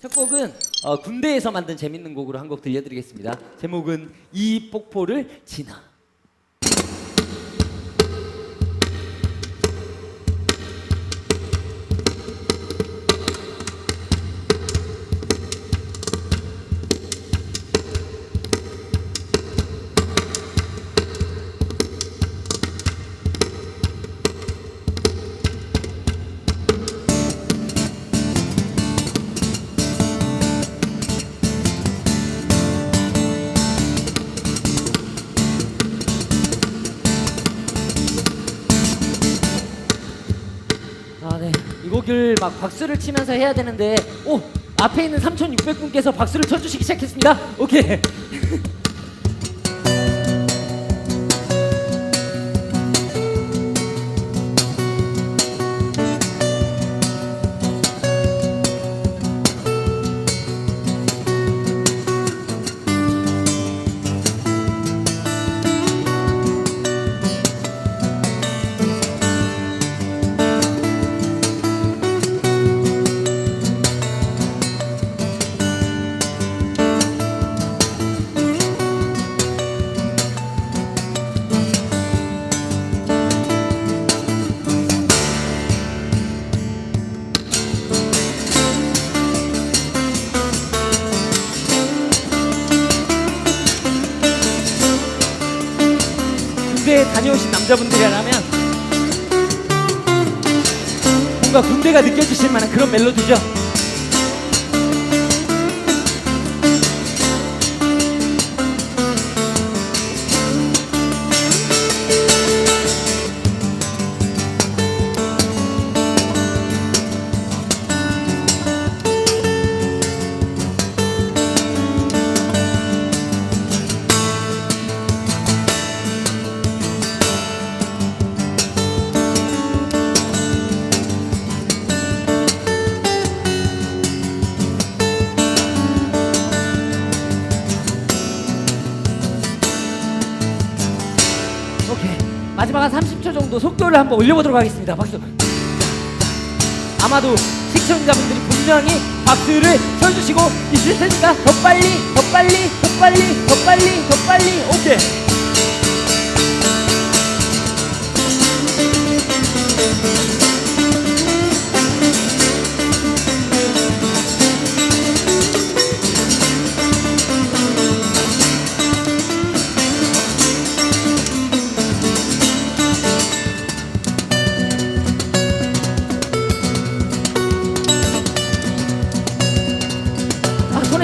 첫 곡은 어, 군대에서 만든 재밌는 곡으로 한 곡 들려드리겠습니다. 제목은 이 폭포를 지나. 아, 네. 이 곡을 막 박수를 치면서 해야 되는데, 오! 앞에 있는 3,600분께서 박수를 쳐주시기 시작했습니다. 오케이. 군대에 다녀오신 남자분들이라면 뭔가 군대가 느껴지실 만한 그런 멜로디죠. 오케이. 마지막 한 30초 정도 속도를 한번 올려보도록 하겠습니다. 박수. 아마도 시청자분들이 분명히 박수를 쳐주시고 있을 테니까 더 빨리, 더 빨리, 더 빨리, 더 빨리, 더 빨리. 오케이.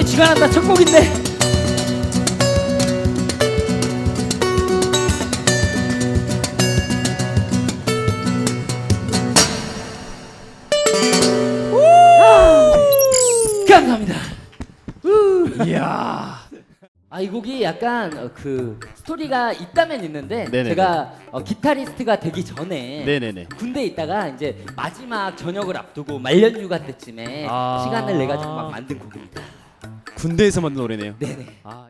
쥐가 난다 첫 곡인데 아, 감사합니다 이야. 아 이 곡이 약간 어, 그 스토리가 있다면 있는데 네네네. 제가 어, 기타리스트가 되기 전에 네네네. 군대에 있다가 이제 마지막 전역을 앞두고 말년 휴가 때쯤에 아. 시간을 내 가 지고 막 만든 곡입니다 군대에서 만든 노래네요. 네네 아.